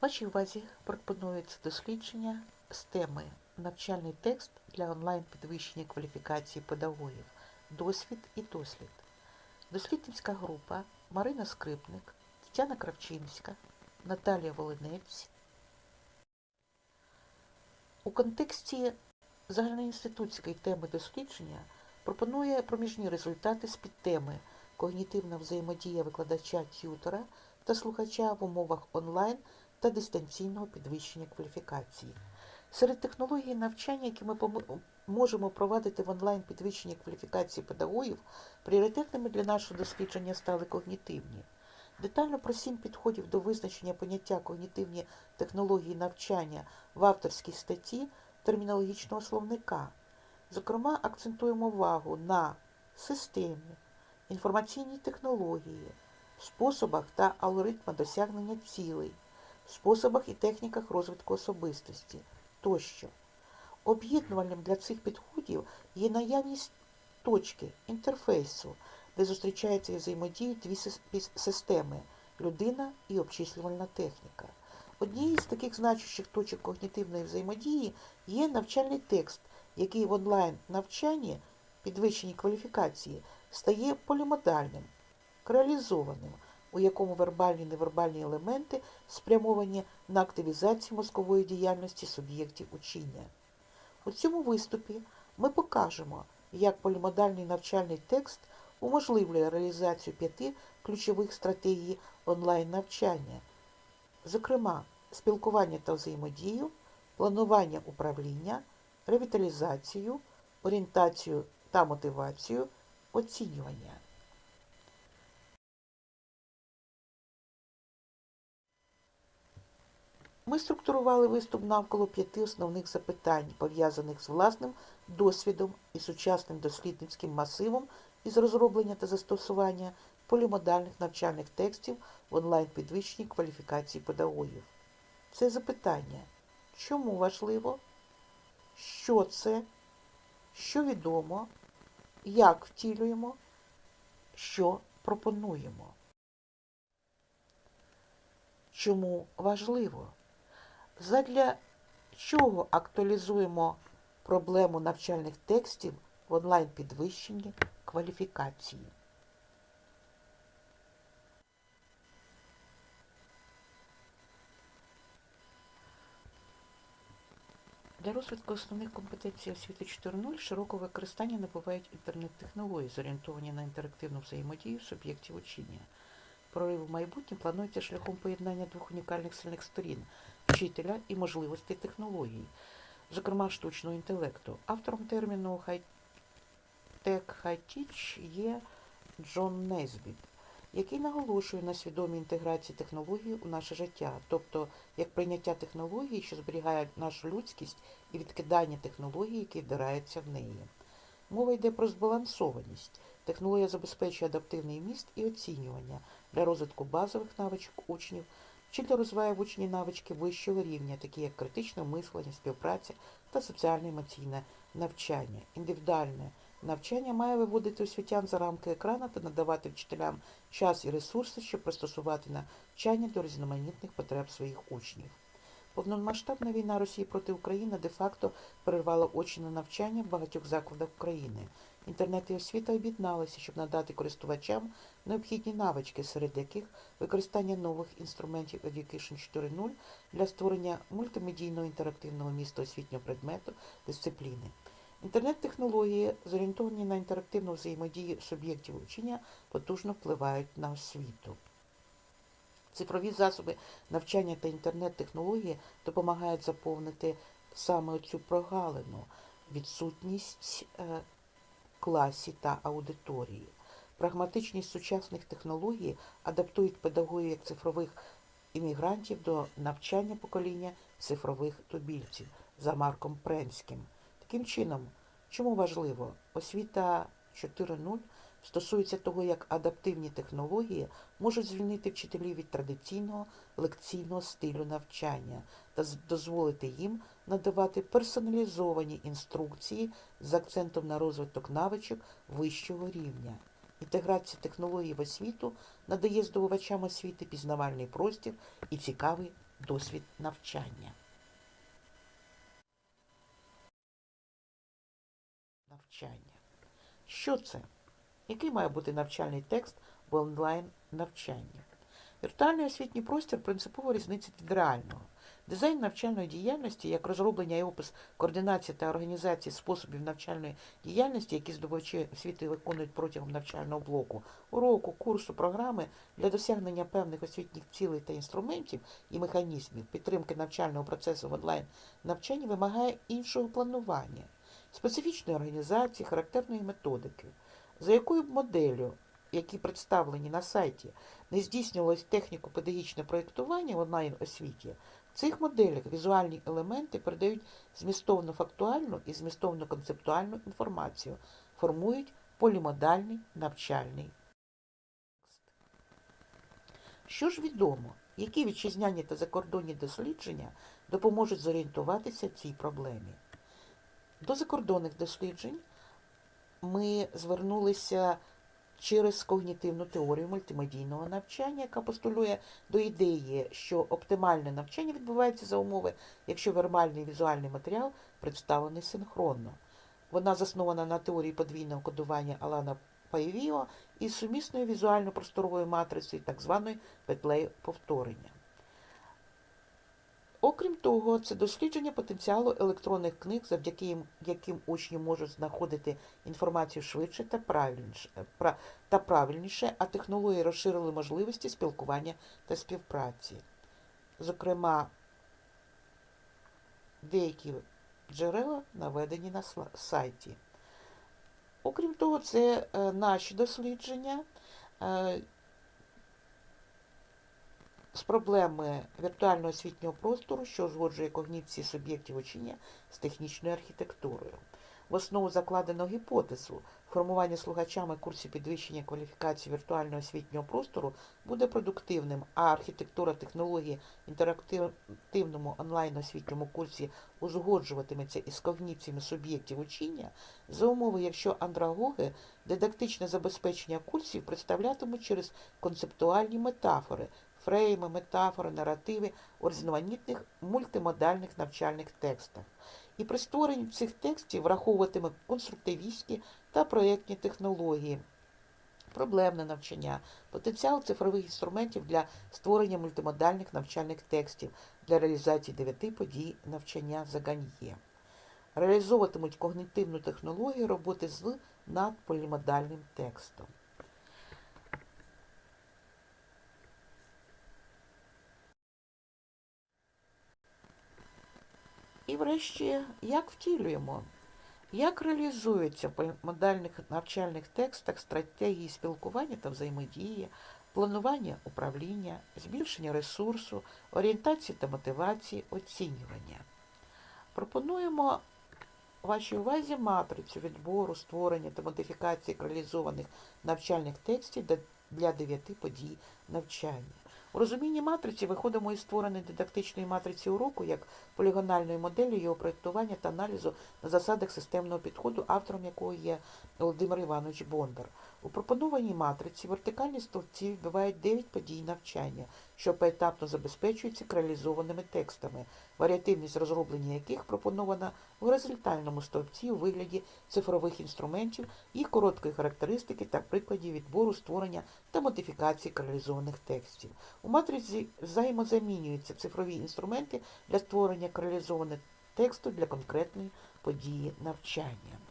Вашій увазі пропонується дослідження з теми навчальний текст для онлайн підвищення кваліфікації педагогів. Досвід і дослід. Дослідницька група Марина Скрипник, Тетяна Кравчинська, Наталія Волинець. У контексті загальноінститутської теми дослідження пропонує проміжні результати з підтеми когнітивна взаємодія викладача т'ютора та слухача в умовах онлайн та дистанційного підвищення кваліфікації. Серед технологій навчання, які ми можемо провадити в онлайн підвищенні кваліфікації педагогів, пріоритетними для нашого дослідження стали когнітивні. Детально про сім підходів до визначення поняття когнітивні технології навчання в авторській статті термінологічного словника. Зокрема, акцентуємо увагу на системі, інформаційній технології, способах та алгоритмах досягнення цілей, способах і техніках розвитку особистості тощо. Об'єднувальним для цих підходів є наявність точки інтерфейсу, де зустрічаються і взаємодіють дві системи людина і обчислювальна техніка. Однією з таких значущих точок когнітивної взаємодії є навчальний текст, який в онлайн навчанні підвищенні кваліфікації стає полімодальним, креалізованим, у якому вербальні і невербальні елементи спрямовані на активізацію мозкової діяльності суб'єктів учення. У цьому виступі ми покажемо, як полімодальний навчальний текст уможливлює реалізацію п'яти ключових стратегій онлайн-навчання, зокрема, спілкування та взаємодію, планування управління, ревіталізацію, орієнтацію та мотивацію, оцінювання. Ми структурували виступ навколо п'яти основних запитань, пов'язаних з власним досвідом і сучасним дослідницьким масивом із розроблення та застосування полімодальних навчальних текстів в онлайн-підвищенні кваліфікації педагогів. Це запитання, чому важливо, що це, що відомо, як втілюємо, що пропонуємо. Чому важливо? Задля чого актуалізуємо проблему навчальних текстів в онлайн-підвищенні кваліфікації? Для розвитку основних компетенцій освіти 4.0 широкого використання набувають інтернет-технології, зорієнтовані на інтерактивну взаємодію суб'єктів учення. Прорив в майбутнє планується шляхом поєднання двох унікальних сильних сторін вчителя і можливостей технологій, зокрема штучного інтелекту. Автором терміну «хай-тек хай-тіч» є Джон Нейзбіт, який наголошує на свідомій інтеграції технологій у наше життя, тобто як прийняття технологій, що зберігає нашу людськість, і відкидання технологій, які вдираються в неї. Мова йде про збалансованість. Технологія забезпечує адаптивний міст і оцінювання для розвитку базових навичок учнів, Вчитель розвиває в учні навички вищого рівня, такі як критичне мислення, співпраця та соціально-емоційне навчання. Індивідуальне навчання має виводити освітян за рамки екрана та надавати вчителям час і ресурси, щоб пристосувати навчання до різноманітних потреб своїх учнів. Повномасштабна війна Росії проти України де-факто перервала очне навчання в багатьох закладах України. Інтернет і освіта об'єдналися, щоб надати користувачам необхідні навички, серед яких використання нових інструментів Education 4.0 для створення мультимедійного інтерактивного міста освітнього предмету, дисципліни. Інтернет-технології, зорієнтовані на інтерактивну взаємодію суб'єктів учення, потужно впливають на освіту. Цифрові засоби навчання та інтернет-технології допомагають заповнити саме цю прогалину, відсутність е, класі та аудиторії. Прагматичність сучасних технологій адаптують педагогів як цифрових іммігрантів до навчання покоління цифрових тубільців за Марком Пренським. Таким чином, чому важливо? Освіта 4.0 стосується того, як адаптивні технології можуть звільнити вчителів від традиційного лекційного стилю навчання та дозволити їм надавати персоналізовані інструкції з акцентом на розвиток навичок вищого рівня. Інтеграція технологій в освіту надає здобувачам освіти пізнавальний простір і цікавий досвід навчання. Навчання. Що це? Який має бути навчальний текст в онлайн навчанні? Віртуальний освітній простір принципово різниця від реального. Дизайн навчальної діяльності, як розроблення і опис координації та організації способів навчальної діяльності, які здобувачі освіти виконують протягом навчального блоку, уроку, курсу, програми для досягнення певних освітніх цілей та інструментів і механізмів підтримки навчального процесу в онлайн навчанні вимагає іншого планування, специфічної організації, характерної методики, за якою моделлю, які представлені на сайті, не здійснювалось техніко-педагогічне проєктування в онлайн освіті, в цих моделях візуальні елементи передають змістовно-фактуальну і змістовно-концептуальну інформацію, формують полімодальний навчальний. Що ж відомо, які вітчизняні та закордонні дослідження допоможуть зорієнтуватися цій проблемі? До закордонних досліджень ми звернулися через когнітивну теорію мультимедійного навчання, яка постулює до ідеї, що оптимальне навчання відбувається за умови, якщо вербальний і візуальний матеріал представлений синхронно. Вона заснована на теорії подвійного кодування Алана Пайвіо і сумісною візуально-просторовою матрицею так званої петлею повторення. Окрім того, це дослідження потенціалу електронних книг, завдяки яким учні можуть знаходити інформацію швидше та правильніше, пра- та правильніше, а технології розширили можливості спілкування та співпраці. Зокрема, деякі джерела наведені на сайті. Окрім того, це е, наші дослідження е, з проблеми віртуального освітнього простору, що узгоджує когніції суб'єктів учення з технічною архітектурою. В основу закладено гіпотезу. Формування слухачами курсів підвищення кваліфікації віртуального освітнього простору буде продуктивним, а архітектура технології інтерактивному онлайн-освітньому курсі узгоджуватиметься із когніціями суб'єктів учення за умови, якщо андрагоги дидактичне забезпечення курсів представлятимуть через концептуальні метафори, фрейми, метафори, наративи у різноманітних мультимодальних навчальних текстах. І при створенні цих текстів враховуватиме конструктивістські та проєктні технології, проблемне навчання, потенціал цифрових інструментів для створення мультимодальних навчальних текстів для реалізації дев'яти подій навчання за Ганьє. Реалізовуватимуть когнітивну технологію роботи з надполімодальним текстом. І врешті, як втілюємо? Як реалізуються в модальних навчальних текстах стратегії спілкування та взаємодії, планування управління, збільшення ресурсу, орієнтації та мотивації, оцінювання? Пропонуємо вашій увазі матрицю відбору, створення та модифікації реалізованих навчальних текстів для- дев'яти подій навчання. У розумінні матриці виходимо із створеної дидактичної матриці уроку як полігональної моделі його проєктування та аналізу на засадах системного підходу, автором якого є Володимир Іванович Бондар. У пропонованій матриці вертикальні стовпці відбивають 9 подій навчання, що поетапно забезпечуються реалізованими текстами, варіативність розроблення яких пропонована в горизонтальному стовпці у вигляді цифрових інструментів, їх короткої характеристики та прикладів відбору, створення та модифікації реалізованих текстів. У матриці взаємозамінюються цифрові інструменти для створення реалізованих тексту для конкретної події навчання.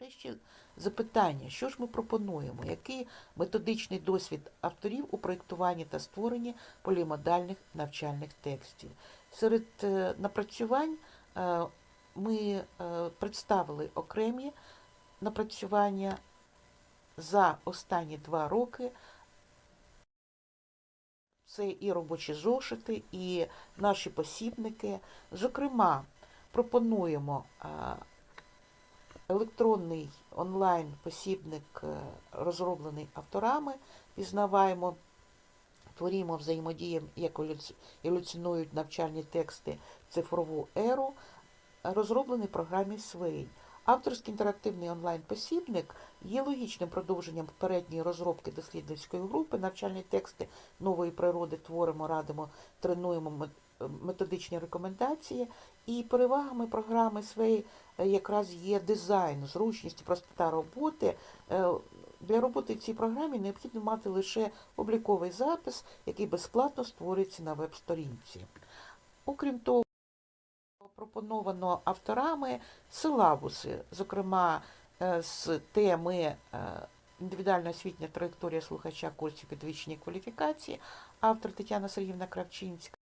Врешті запитання, що ж ми пропонуємо, який методичний досвід авторів у проєктуванні та створенні полімодальних навчальних текстів. Серед е, напрацювань е, ми е, представили окремі напрацювання за останні два роки. Це і робочі зошити, і наші посібники. Зокрема, пропонуємо електронний онлайн-посібник, е, розроблений авторами, пізнаваємо, творімо взаємодіям, як еволюціонують навчальні тексти цифрову еру, розроблений в програмі Свей. Авторський інтерактивний онлайн-посібник є логічним продовженням попередньої розробки дослідницької групи. Навчальні тексти нової природи творимо, радимо, тренуємо методичні рекомендації. І перевагами програми своєї якраз є дизайн, зручність простота роботи. Е, Для роботи в цій програмі необхідно мати лише обліковий запис, який безплатно створюється на веб-сторінці. Окрім того, пропоновано авторами силабуси, зокрема е, з теми е, індивідуальна освітня траєкторія слухача курсів підвищення кваліфікації, автор Тетяна Сергіївна Кравчинська,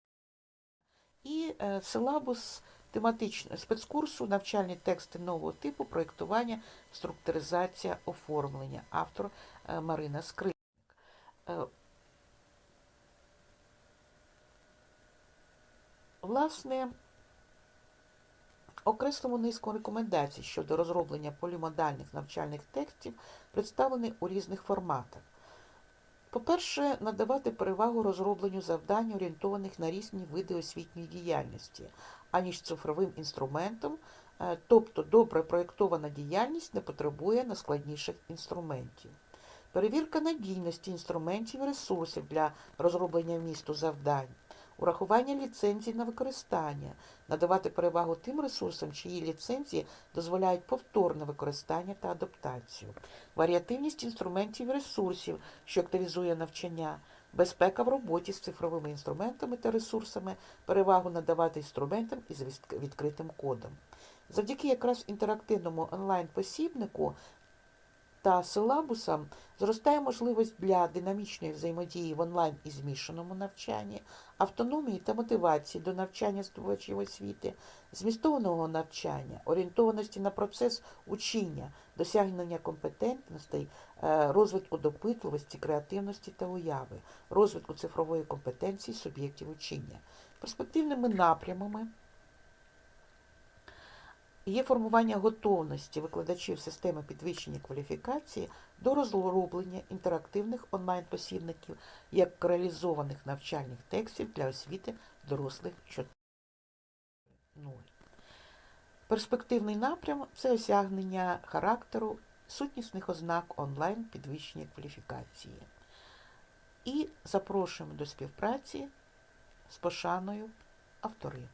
і силабус тематичного спецкурсу навчальні тексти нового типу, проєктування, структуризація, оформлення, автор е, Марина Скрипник. Е, Власне, окреслимо низку рекомендацій щодо розроблення полімодальних навчальних текстів, представлених у різних форматах. По-перше, надавати перевагу розробленню завдань, орієнтованих на різні види освітньої діяльності, аніж цифровим інструментом, е, тобто добре проєктована діяльність не потребує наскладніших інструментів. Перевірка надійності інструментів і ресурсів для розроблення вмісту завдань, урахування ліцензій на використання, надавати перевагу тим ресурсам, чиї ліцензії дозволяють повторне використання та адаптацію, варіативність інструментів і ресурсів, що активізує навчання, безпека в роботі з цифровими інструментами та ресурсами, перевагу надавати інструментам із відк- відкритим кодом. Завдяки якраз інтерактивному онлайн-посібнику та силабусам зростає можливість для динамічної взаємодії в онлайн і змішаному навчанні, автономії та мотивації до навчання здобувачів освіти, змістованого навчання, орієнтованості на процес учіння, досягнення компетентностей, е, розвитку допитливості, креативності та уяви, розвитку цифрової компетенції суб'єктів учіння. Перспективними напрямами є формування готовності викладачів системи підвищення кваліфікації до розроблення інтерактивних онлайн-посібників як реалізованих навчальних текстів для освіти дорослих 4.0. Перспективний напрям це осягнення характеру сутнісних ознак онлайн підвищення кваліфікації. І запрошуємо до співпраці з пошаною автори.